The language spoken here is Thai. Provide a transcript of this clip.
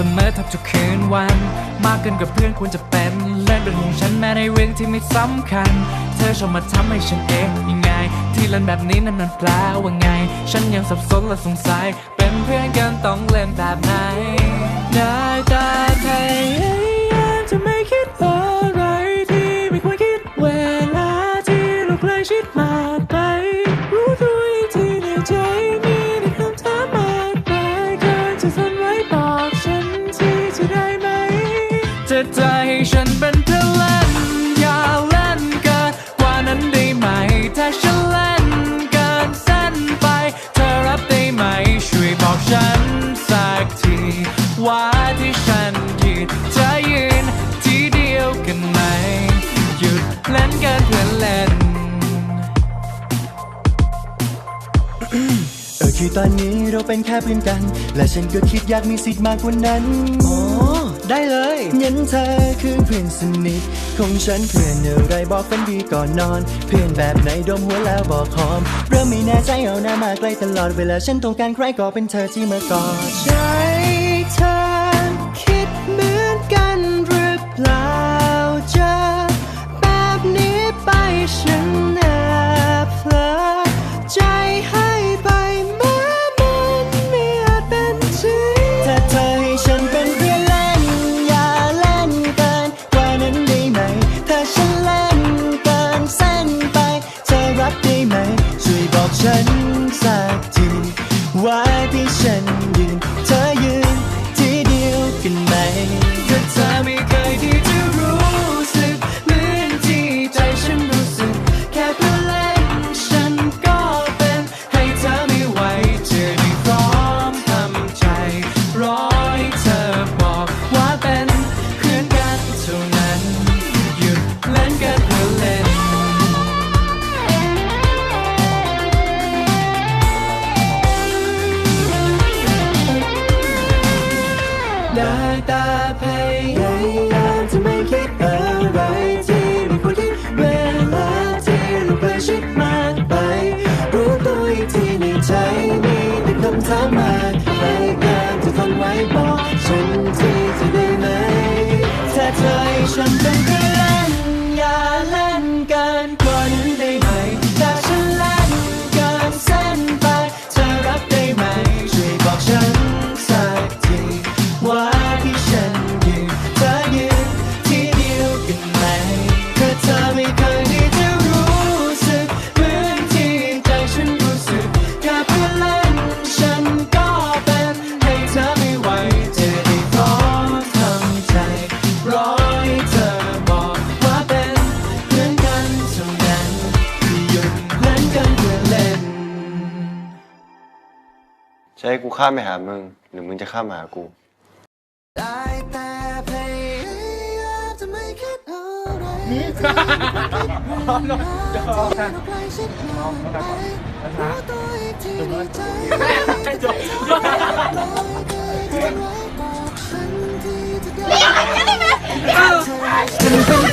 เสมอทับจะคืนวัน มากเกินกับเพื่อนควรจะเป็นเล่นเป็นห่วงฉันแม้ในเรื่องที่ไม่สำคัญ เธอชอบมาทำให้ฉันเองยังไง ที่เล่นแบบนี้นั้นมันแปลว่าไง ฉันยังสับสนและสงสัย เป็นเพื่อนกันต้องเล่นแบบไหนได้ จะใจให้ฉันเป็นเพื่อนเล่นอย่าเล่นเกินกว่านั้นได้ไหม ถ้าฉันเล่นเกินเส้นไป เธอรับได้ไหม ช่วยบอกฉันสักที ว่าที่ฉันคิดจะยืนที่เดียวกันไหม หยุดเล่นกันเพื่อนเล่น เออคือตอนนี้เราเป็นแค่เพื่อนกัน และฉันก็คิดอยากมีสิทธิ์มากกว่านั้นอ๋อได้เลยงั้นเธอคือเพื่อนสนิทของฉันเพื่อนอะไรบอกฝันดีก่อนนอน เพื่อนแบบไหนดมหัวแล้วบอกหอม เริ่มไม่แน่ใจเอาหน้ามาใกล้ตลอดเวลาฉันต้องการใครก็เป็นเธอที่มากอดใจเธอคิดเหมือนกันหรือเปล่าเจะแบบนี้ไปฉัน ช่ แต่พยายามจะไม่คิดอะไรที่ไม่ควร รอให้เธอบอกว่าเป็นเพื่อนกันเท่านั้นหยุดเล่นกันเพื่อเล่น จะให้กูข้ามไปหามึง หรือมึงจะข้ามมาหากู ได้แต่พยายามจะไม่คิดอะไรพร้อมแล้วจะพร้อมกันพร้อมกันรู้ตัวอีกทีในใจจ Oh.